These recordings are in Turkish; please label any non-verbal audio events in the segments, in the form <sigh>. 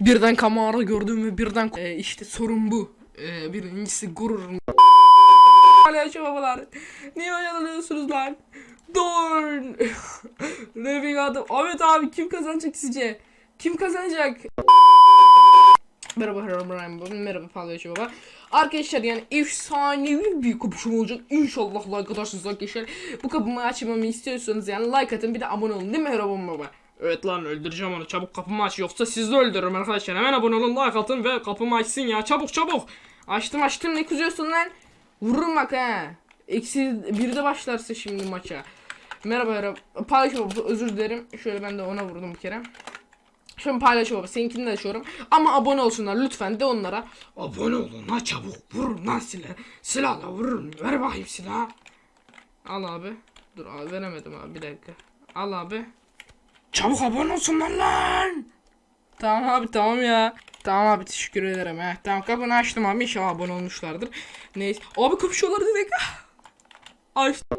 Birden Kamara gördüm ve birden e, işte sorun bu. E, birincisi gurur. Hala babalar. Niye oyalanıyorsunuz lan? Dorn. <laughs> Reving adım. Ahmet abi kim kazanacak sizce? Kim kazanacak? Merhaba baba. Merhaba Palyaço baba. Arkadaşlar yani efsanevi bir kapışma olacak. İnşallah like atarsınız arkadaşlar. Bu kapımı açmamı istiyorsanız yani like atın bir de abone olun değil mi Herobrine baba? Evet lan öldüreceğim onu çabuk kapımı aç yoksa sizi de öldürürüm arkadaşlar. Hemen abone olun like atın ve kapımı açsın ya çabuk çabuk. Açtım açtım ne kızıyorsun lan? Vururum bak ha. Eksi bir de başlarsa şimdi maça. Merhaba merhaba. Paylaşma baba özür dilerim. Şöyle ben de ona vurdum bir kere. Şimdi paylaşma baba seninkini de açıyorum. Ama abone olsunlar lütfen de onlara. Abone olun ha çabuk. Vururum lan silah. Silahla vururum. Ver bakayım silahı. Al abi. Dur abi veremedim abi bir dakika. Al abi. Çabuk abone olsunlar lan. Tamam abi tamam ya. Tamam abi teşekkür ederim he. Tamam kapını açtım abi inşallah abone olmuşlardır. Neyse. Abi kapışıyorlar dedik. Açtım.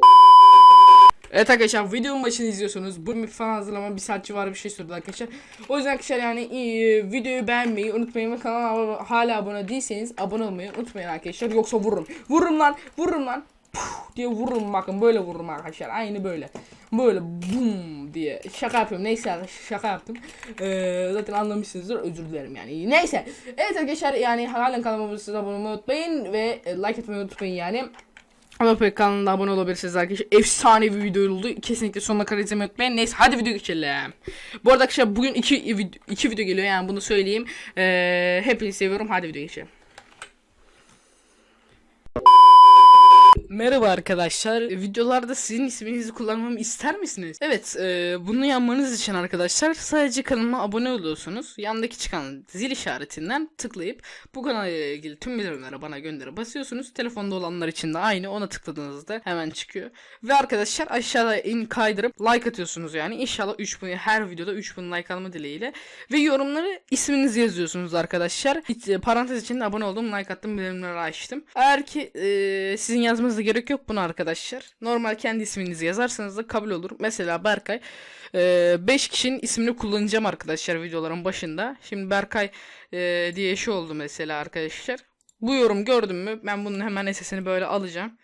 Evet arkadaşlar videonun başını izliyorsunuz. Bu fan hazırlama bir saat civarı bir şey sürdü arkadaşlar. O yüzden arkadaşlar yani e, videoyu beğenmeyi unutmayın ve kanala hala abone değilseniz abone olmayı unutmayın arkadaşlar. Yoksa vururum. Vururum lan vururum lan. Diye vururum bakın böyle vururum arkadaşlar. Aynı böyle. Böyle bum diye. Şaka yapıyorum. Neyse şaka yaptım. Ee, zaten anlamışsınızdır. Özür dilerim yani. Neyse. Evet arkadaşlar yani halen kanalıma abone olmayı unutmayın ve e, like etmeyi unutmayın yani. Ama kanalına abone olabilirsiniz arkadaşlar. Efsane bir video oldu. Kesinlikle sonuna kadar izlemeyi unutmayın. Neyse hadi video geçelim. Bu arada arkadaşlar bugün iki, iki video geliyor yani bunu söyleyeyim. Ee, hepinizi seviyorum. Hadi video geçelim. Merhaba arkadaşlar. Videolarda sizin isminizi kullanmamı ister misiniz? Evet, e, bunu yapmanız için arkadaşlar sadece kanalıma abone oluyorsunuz. Yandaki çıkan zil işaretinden tıklayıp bu kanalla ilgili tüm bildirimleri bana göndere basıyorsunuz. Telefonda olanlar için de aynı ona tıkladığınızda hemen çıkıyor. Ve arkadaşlar aşağıda in kaydırıp like atıyorsunuz yani. İnşallah 3000 her videoda 3000 like alma dileğiyle. Ve yorumları isminizi yazıyorsunuz arkadaşlar. Hiç, e, parantez içinde abone oldum, like attım, bildirimleri açtım. Eğer ki e, sizin yazmanıza gerek yok buna arkadaşlar. Normal kendi isminizi yazarsanız da kabul olur. Mesela Berkay 5 kişinin ismini kullanacağım arkadaşlar videoların başında. Şimdi Berkay e, diye şey oldu mesela arkadaşlar. Bu yorum gördüm mü ben bunun hemen sesini böyle alacağım.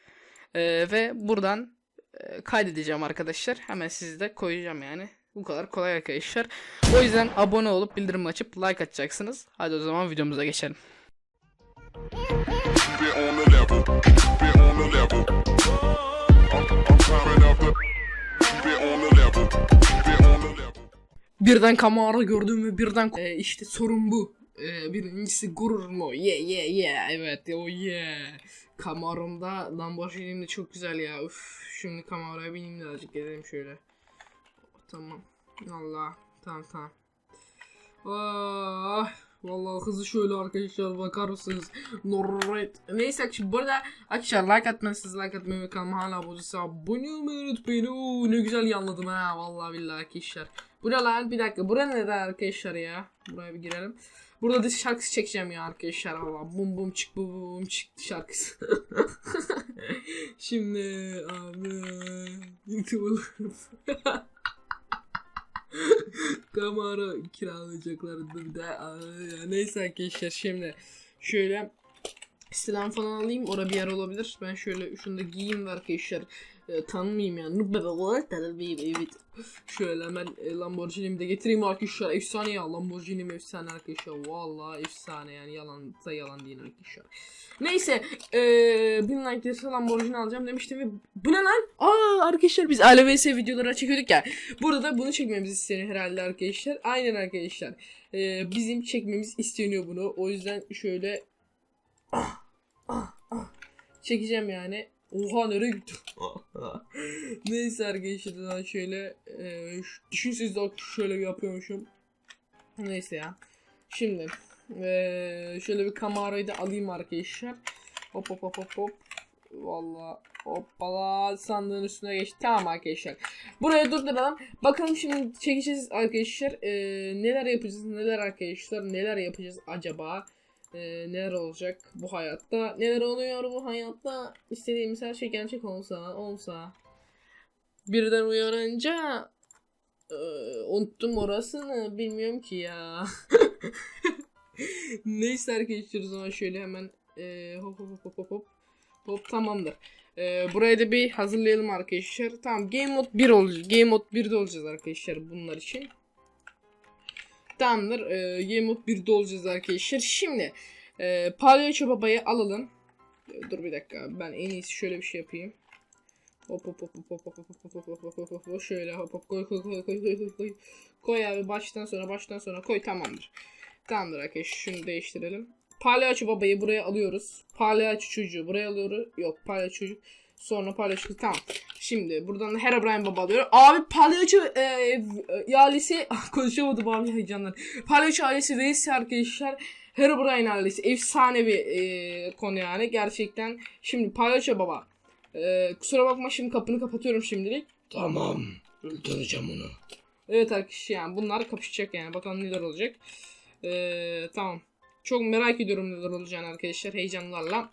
E, ve buradan e, kaydedeceğim arkadaşlar. Hemen sizi de koyacağım yani. Bu kadar kolay arkadaşlar. O yüzden abone olup bildirim açıp like atacaksınız. Hadi o zaman videomuza geçelim. Birden Kamara gördüm ve birden e, işte sorun bu. E, birincisi gurur mu? Yeah yeah yeah evet oh yeah. Kamara'mda Lamborghini'm de çok güzel ya. Uf, şimdi Kamara'ya bineyim de azıcık gezelim şöyle. Tamam. Allah. Tamam tamam. Ah, vallahi hızı şöyle arkadaşlar bakar mısınız? Norret. Neyse şimdi burada arkadaşlar like atmazsınız like atmayı ve kanalıma hala abone olmayı unutmayın. Oo, ne güzel yanladım ha vallahi billahi arkadaşlar. Bu ne lan bir dakika bura neden arkadaşlar ya? Buraya bir girelim. Burada da şarkısı çekeceğim ya arkadaşlar valla bum bum çık bum bum çık şarkısı. <laughs> Şimdi abi YouTube'larım. Kamera <laughs> kiralayacaklar bir de ya neyse arkadaşlar şimdi şöyle silah falan alayım orada bir yer olabilir ben şöyle şunu da giyeyim de arkadaşlar e, tanımayayım yani evet şöyle hemen e, Lamborghini'mi de getireyim arkadaşlar efsane ya Lamborghini'm efsane arkadaşlar vallahi efsane yani yalan da yalan değil arkadaşlar neyse e, bin like gelirse Lamborghini alacağım demiştim ve bu ne lan aa arkadaşlar biz ALVS videoları çekiyorduk ya Burada da bunu çekmemiz isteniyor herhalde arkadaşlar. Aynen arkadaşlar. Ee, bizim çekmemiz isteniyor bunu. O yüzden şöyle ah, ah, ah. çekeceğim yani. Oha nereye gitti? Neyse arkadaşlar şöyle e, düşün siz de şöyle bir yapıyormuşum. Neyse ya. Şimdi e, şöyle bir kamerayı da alayım arkadaşlar. Hop hop hop hop hop. Valla hoppala sandığın üstüne geçti. Tamam arkadaşlar. Buraya durduralım. Bakalım şimdi çekeceğiz arkadaşlar. Ee, neler yapacağız neler arkadaşlar neler yapacağız acaba? Ee, neler olacak bu hayatta? Neler oluyor bu hayatta? İstediğimiz her şey gerçek olsa olsa. Birden uyanınca ee, unuttum orasını bilmiyorum ki ya. <laughs> Neyse arkadaşlar o zaman şöyle hemen e, hop hop hop hop hop hop tamamdır. E, buraya da bir hazırlayalım arkadaşlar. Tamam game mode 1 olacak. Game mode 1'de olacağız arkadaşlar bunlar için. Tamamdır. E, game mode 1'de olacağız arkadaşlar. Şimdi e, palyaço babayı alalım. E, Dur bir dakika. Ben en iyisi şöyle bir şey yapayım. Hop hop hop hop hop hop hop hop hop hop hop hop hop şöyle hop hop koy koy koy koy koy koy koy koy abi baştan sonra baştan sonra koy tamamdır. Tamamdır arkadaşlar şunu değiştirelim. Palyaço babayı buraya alıyoruz. Palyaço çocuğu buraya alıyoruz. Yok palyaço çocuk. Sonra palyaço. Tamam. Şimdi buradan da Herobrine baba alıyor. Abi palyaço e, e, ailesi <laughs> Ah, konuşamadım abi heyecanlar. Palyaço ailesi reis arkadaşlar. Herobrine ailesi efsane bir e, konu yani gerçekten. Şimdi palyaço baba. E, kusura bakma şimdi kapını kapatıyorum şimdilik. Tamam. Öldüreceğim onu. Evet arkadaşlar yani bunlar kapışacak yani bakalım neler olacak. Ee, tamam. Çok merak ediyorum neler olacağını arkadaşlar heyecanlarla.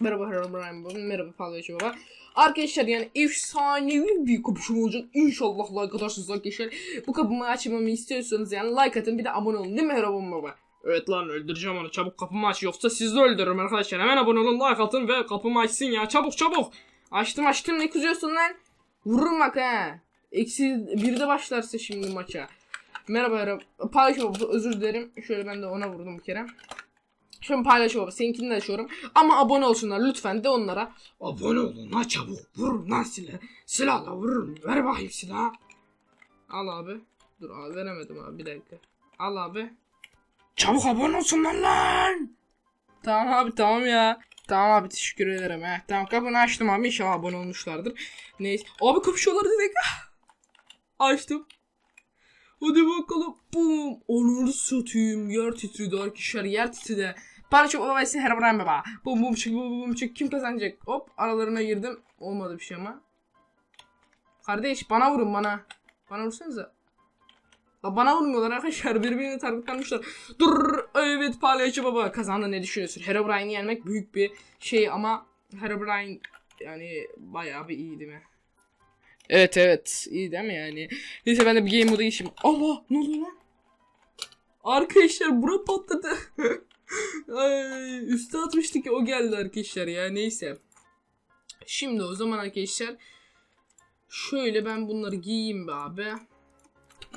Merhaba Herobrine baba, merhaba Palyaço baba. Arkadaşlar yani efsanevi bir kapışma olacak. İnşallah like atarsınız arkadaşlar. Bu kapımı açmamı istiyorsanız yani like atın bir de abone olun değil mi Herobrine baba? Evet lan öldüreceğim onu çabuk kapımı aç yoksa sizi de öldürürüm arkadaşlar. Hemen abone olun like atın ve kapımı açsın ya çabuk çabuk. Açtım açtım ne kızıyorsun lan? Vururum bak he. Eksi bir de başlarsa şimdi maça. Merhaba merhaba. Paylaşma baba özür dilerim. Şöyle ben de ona vurdum bir kere. Paylaşma baba seninkini de açıyorum. Ama abone olsunlar lütfen de onlara. Abone olun ha çabuk. Vurun lan silah. Silahla vurun. Ver bakayım silahı. Al abi. Dur abi veremedim abi bir dakika. Al abi. Çabuk abone olsunlar lan. Tamam abi tamam ya. Tamam abi teşekkür ederim he. Tamam kapını açtım abi inşallah abone olmuşlardır. Neyse. Abi kapışıyorlar dedik. Açtım. Hadi bakalım. Bum. Onları satayım. Yer titredi arkadaşlar. Yer titredi. Paylaşım baba ve Herobrine baba. Bum bum çık bum bum çık. Kim kazanacak? Hop aralarına girdim. Olmadı bir şey ama. Kardeş bana vurun bana. Bana vursanıza. La bana vurmuyorlar arkadaşlar. <laughs> Birbirine targetlanmışlar. Dur. Evet palyaço baba kazandı ne düşünüyorsun? Herobrine'i yenmek büyük bir şey ama Herobrine yani bayağı bir iyi değil mi? Evet evet iyi değil mi yani? Neyse ben de bir game moda geçeyim. Allah ne oluyor lan? Arkadaşlar bura patladı. <laughs> Üstü atmıştık ki o geldi arkadaşlar ya neyse. Şimdi o zaman arkadaşlar şöyle ben bunları giyeyim be abi.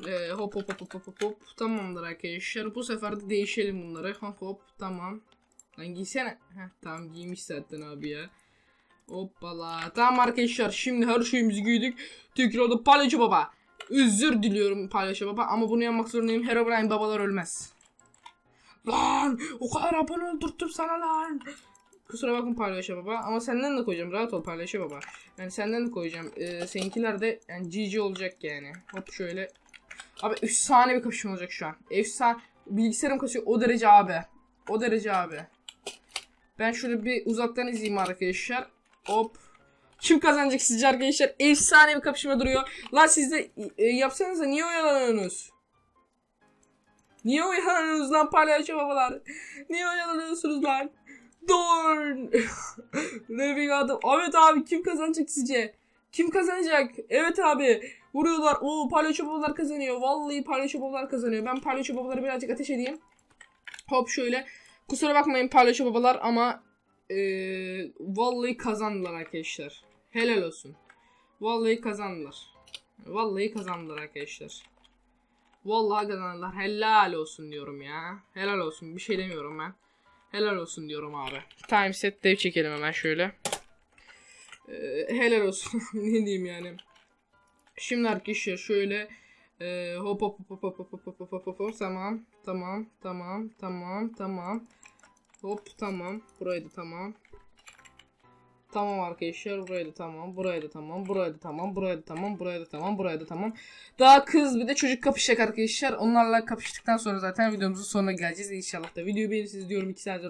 Ee, hop hop hop hop hop hop. Tamamdır arkadaşlar. Bu sefer de değişelim bunları. Hop hop tamam. Lan giysene. Heh, tamam giymiş zaten abi ya. Hoppala. Tamam arkadaşlar şimdi her şeyimizi giydik. Tekrar da palyaço baba. Özür diliyorum palyaço baba ama bunu yapmak zorundayım. Herobrine babalar ölmez. Lan o kadar abone oldurttum sana lan. Kusura bakma palyaço baba ama senden de koyacağım rahat ol palyaço baba. Yani senden de koyacağım. Ee, seninkiler de yani GG olacak yani. Hop şöyle. Abi efsane bir kapışma olacak şu an. Efsane. Bilgisayarım kasıyor o derece abi. O derece abi. Ben şöyle bir uzaktan izleyeyim arkadaşlar. Hop. Kim kazanacak sizce arkadaşlar? Efsane bir kapışma duruyor. Lan siz de e, yapsanıza niye oyalanıyorsunuz? Niye oyalanıyorsunuz lan palyaço babalar? Niye oyalanıyorsunuz lan? Dorn. <laughs> Reving adım. Evet abi kim kazanacak sizce? Kim kazanacak? Evet abi. Vuruyorlar. Oo palyaço babalar kazanıyor. Vallahi palyaço babalar kazanıyor. Ben palyaço babaları birazcık ateş edeyim. Hop şöyle. Kusura bakmayın palyaço babalar ama eee vallahi kazandılar arkadaşlar. Helal olsun. Vallahi kazandılar. Vallahi kazandılar arkadaşlar. Vallahi kazandılar. Helal olsun diyorum ya. Helal olsun. Bir şey demiyorum ben. Helal olsun diyorum abi. Time set dev çekelim hemen şöyle. Ee, helal olsun. <laughs> ne diyeyim yani. Şimdi arkadaşlar şöyle e, hop hop hop hop hop hop hop hop hop hop tamam tamam tamam tamam tamam hop tamam burayı da tamam Tamam arkadaşlar burayı da tamam burayı da tamam burayı da tamam burayı da tamam burayı da tamam burayı da tamam. Daha kız bir de çocuk kapışacak arkadaşlar. Onlarla kapıştıktan sonra zaten videomuzun sonuna geleceğiz. İnşallah da videoyu beğenirsiniz diyorum 2 saat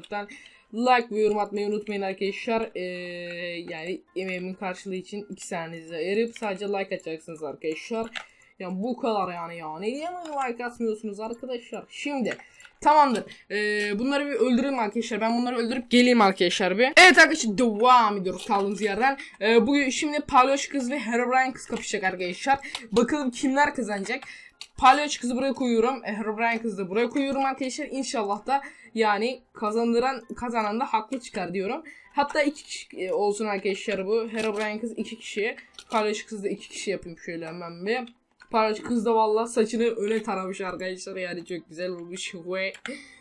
like ve yorum atmayı unutmayın arkadaşlar. Ee, yani emeğimin karşılığı için 2 saniyenizi ayırıp sadece like atacaksınız arkadaşlar yani bu kadar yani ya ne diye like atmıyorsunuz arkadaşlar şimdi Tamamdır. Ee, bunları bir öldürelim arkadaşlar. Ben bunları öldürüp geleyim arkadaşlar bir. Evet arkadaşlar devam ediyoruz kaldığımız yerden. Ee, bugün şimdi Palyaço kız ve Herobrine kız kapışacak arkadaşlar. Bakalım kimler kazanacak. Palyaço kızı buraya koyuyorum. E, Herobrine kızı da buraya koyuyorum arkadaşlar. İnşallah da yani kazandıran kazanan da haklı çıkar diyorum. Hatta iki kişi e, olsun arkadaşlar bu. Herobrine kız iki kişi. Palyaço kız da iki kişi yapayım şöyle hemen bir. Palyaço kız da valla saçını öne taramış arkadaşlar. Yani çok güzel olmuş. Ve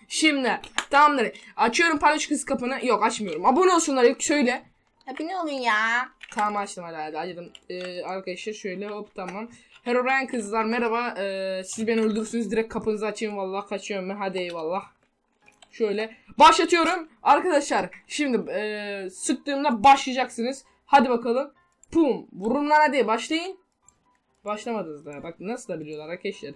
Şimdi tamamdır. Açıyorum palyaço kız kapını. Yok açmıyorum. Abone olsunlar ilk şöyle. Abone olun ya. Tamam açtım herhalde açtım. Ee, arkadaşlar şöyle hop tamam. Herobrine kızlar merhaba. Ee, siz beni öldürürsünüz direkt kapınızı açayım vallahi kaçıyorum ben. Hadi eyvallah. Şöyle başlatıyorum. Arkadaşlar şimdi ee, sıktığımda başlayacaksınız. Hadi bakalım. Pum. Vurun lan hadi başlayın. Başlamadınız daha. Bak nasıl da biliyorlar arkadaşlar.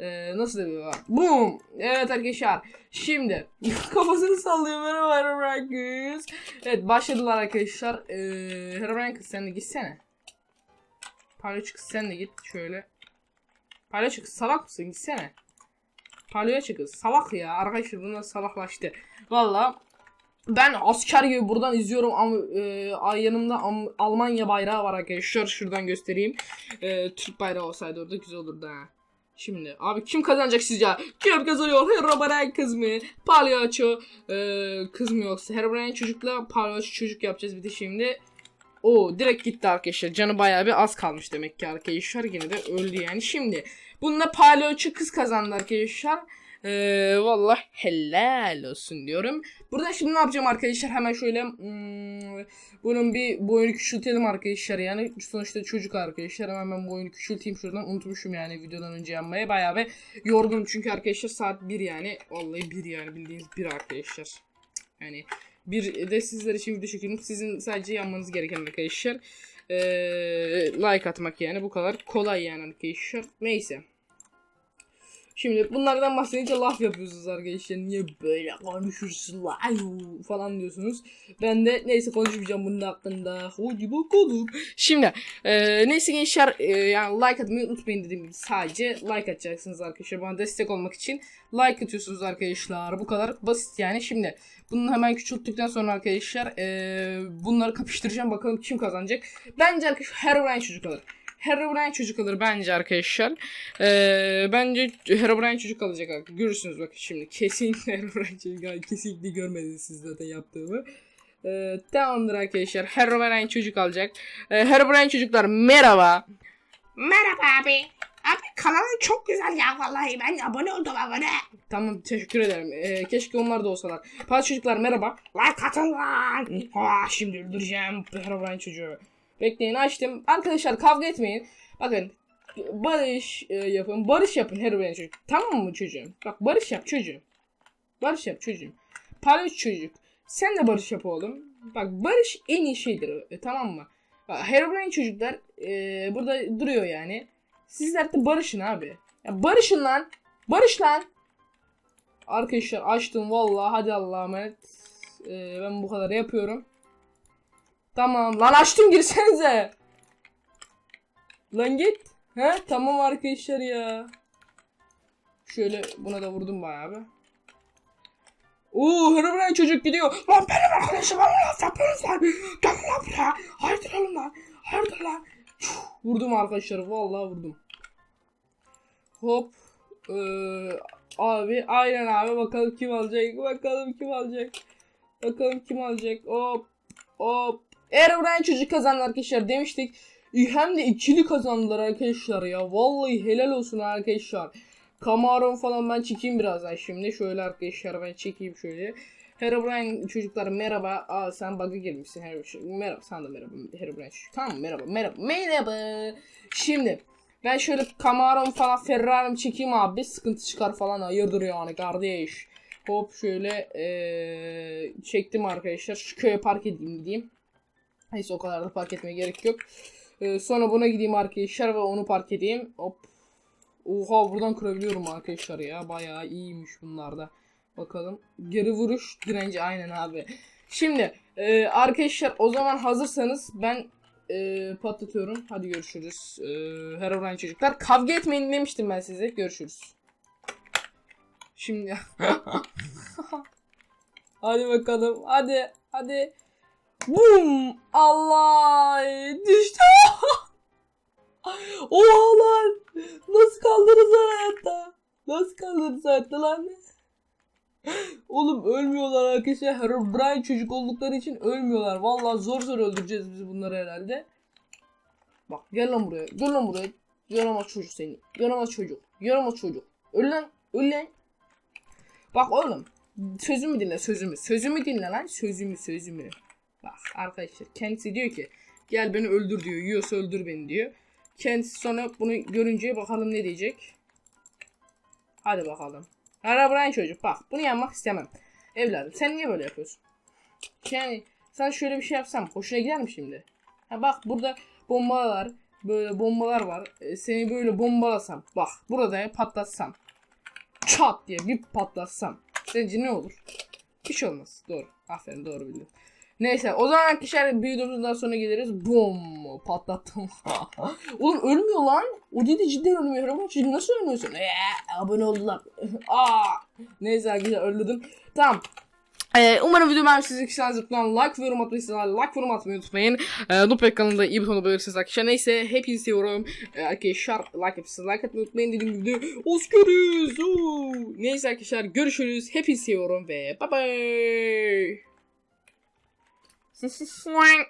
Ee, nasıl da biliyorlar. Boom. Evet arkadaşlar. Şimdi <laughs> kafasını sallıyor. Merhaba Herobrine kız. Evet başladılar arkadaşlar. Ee, Herobrine kız sen de gitsene. Palyaço kız sen de git şöyle. Palyaço kız salak mısın gitsene. Palyaço kız salak ya. Arkadaşlar bunlar salaklaştı. Valla ben asker gibi buradan izliyorum ama e, yanımda Am- Almanya bayrağı var arkadaşlar. Şuradan göstereyim. E, Türk bayrağı olsaydı orada güzel olurdu ha. Şimdi abi kim kazanacak sizce? Kim kazanıyor? Herobrine kız mı? Palyaço e, kız mı yoksa? Herobrine çocukla palyaço çocuk yapacağız bir de şimdi. O direkt gitti arkadaşlar. Canı bayağı bir az kalmış demek ki arkadaşlar. Yine de öldü yani. Şimdi bununla palyaço kız kazandı arkadaşlar. Ee, Valla helal olsun diyorum. Burada şimdi ne yapacağım arkadaşlar? Hemen şöyle hmm, bunun bir boyunu küçültelim arkadaşlar. Yani sonuçta çocuk arkadaşlar. Hemen ben boyunu küçülteyim şuradan. Unutmuşum yani videodan önce yanmaya. Bayağı bir yorgunum çünkü arkadaşlar saat 1 yani. Vallahi 1 yani bildiğiniz 1 arkadaşlar. Yani bir de sizler için video çekiyorum. Sizin sadece yanmanız gereken arkadaşlar. Ee, like atmak yani bu kadar kolay yani arkadaşlar. Neyse. Şimdi bunlardan bahsedince laf yapıyorsunuz arkadaşlar. Niye böyle konuşursun lan falan diyorsunuz. Ben de neyse konuşmayacağım bunun hakkında. Hadi bakalım. Şimdi e, neyse gençler e, yani like atmayı unutmayın dediğim gibi sadece like atacaksınız arkadaşlar. Bana destek olmak için like atıyorsunuz arkadaşlar. Bu kadar basit yani. Şimdi bunu hemen küçülttükten sonra arkadaşlar e, bunları kapıştıracağım. Bakalım kim kazanacak. Bence arkadaşlar Herobrine çocuk alır. Herobrine çocuk alır bence arkadaşlar. Ee, bence Herobrine çocuk alacak arkadaşlar. Görürsünüz bakın şimdi. <laughs> Kesinlikle Herobrine çocuk alır. Kesinlikle görmediniz siz zaten yaptığımı. Ee, tamamdır arkadaşlar. Herobrine çocuk alacak. Ee, Herobrine çocuklar merhaba. Merhaba abi. Abi kanalın çok güzel ya vallahi ben abone oldum abone. Tamam teşekkür ederim. Ee, keşke onlar da olsalar. Pazar çocuklar merhaba. Like atın lan. Aa, şimdi öldüreceğim Herobrine çocuğu. Bekleyin açtım. Arkadaşlar kavga etmeyin. Bakın barış e, yapın. Barış yapın Herobrine çocuk. Tamam mı çocuğum? Bak barış yap çocuğum. Barış yap çocuğum. Palyaço çocuk. Sen de barış yap oğlum. Bak barış en iyi şeydir. e, tamam mı? Bak, Herobrine çocuklar e, burada duruyor yani. Sizler de barışın abi. Ya barışın lan. Barış lan. Arkadaşlar açtım vallahi hadi Allah'a emanet. E, ben bu kadar yapıyorum. Tamam lan açtım girsenize. Lan git. He tamam arkadaşlar ya. Şöyle buna da vurdum bayağı bir. Oo Herobrine çocuk gidiyor. Lan benim arkadaşım laf yapıyorsunuz lan. Gel lan buraya. Haydi lan lan. Haydi lan. Vurdum arkadaşlar vallahi vurdum. Hop. Ee, abi aynen abi bakalım kim alacak. Bakalım kim alacak. Bakalım kim alacak. Hop. Hop. Herobrine çocuk kazandı arkadaşlar demiştik. Hem de ikili kazandılar arkadaşlar ya. Vallahi helal olsun arkadaşlar. Kamaron falan ben çekeyim birazdan şimdi. Şöyle arkadaşlar ben çekeyim şöyle. Herobrine çocuklar merhaba. Aa sen bug'a girmişsin. Herobrine. Merhaba sen de merhaba. Herobrine çocuk. Tamam merhaba merhaba. Merhaba. Şimdi ben şöyle Camaro'm falan Ferrari'm çekeyim abi. Sıkıntı çıkar falan. Hayırdır yani kardeş. Hop şöyle eee, çektim arkadaşlar. Şu köye park edeyim gideyim. Neyse o kadar da park etmeye gerek yok. Eee, sonra buna gideyim arkadaşlar ve onu park edeyim. Hop. Oha buradan kırabiliyorum arkadaşlar ya. Bayağı iyiymiş bunlar da. Bakalım. Geri vuruş direnci aynen abi. Şimdi eee, arkadaşlar o zaman hazırsanız ben eee, patlatıyorum. Hadi görüşürüz. Eee Herobrine çocuklar. Kavga etmeyin demiştim ben size. Görüşürüz. Şimdi <laughs> <laughs> Hadi bakalım. Hadi. Hadi. Bum! Allah! Düştü. <laughs> Oha lan. Nasıl kaldınız hayatta? Nasıl kaldınız hayatta lan? Oğlum ölmüyorlar arkadaşlar. Herobrine çocuk oldukları için ölmüyorlar. Vallahi zor zor öldüreceğiz biz bunları herhalde. Bak gel lan buraya. Gel lan buraya. Yaramaz çocuk seni. Yaramaz çocuk. Yaramaz çocuk. Öl lan. Öl lan. Bak oğlum. Sözümü dinle sözümü. Sözümü dinle lan. Sözümü sözümü. Bak arkadaşlar kendisi diyor ki gel beni öldür diyor. Yiyorsa öldür beni diyor. Kendisi sonra bunu görünce bakalım ne diyecek. Hadi bakalım. Herobrine çocuk bak bunu yapmak istemem. Evladım sen niye böyle yapıyorsun? Yani sen şöyle bir şey yapsam hoşuna gider mi şimdi? Ha bak burada bombalar böyle bombalar var. E, seni böyle bombalasam bak burada patlatsam çat diye bir patlatsam sence ne olur? Hiç olmaz. Doğru. Aferin doğru bildin. Neyse o zaman arkadaşlar bir videomuzdan sonra geliriz. Bum patlattım. <laughs> Oğlum ölmüyor lan. O dedi cidden ölmüyor. Ama şimdi nasıl ölmüyorsun? Eee, abone oldular. <laughs> Aa. Neyse arkadaşlar öldürdüm. Tamam. Ee, umarım video beğenmişsiniz. İkisinden zıplayan like ve yorum atmayı like ve yorum atmayı unutmayın. Ee, Nupek kanalında iyi bir konu bulursınuz arkadaşlar. Neyse hepinizi seviyorum. Ee, arkadaşlar like yapıyorsunuz. Like atmayı unutmayın dediğim gibi de Oscar'ız. Neyse arkadaşlar görüşürüz. Hepinizi seviyorum ve bye bye. This is smart.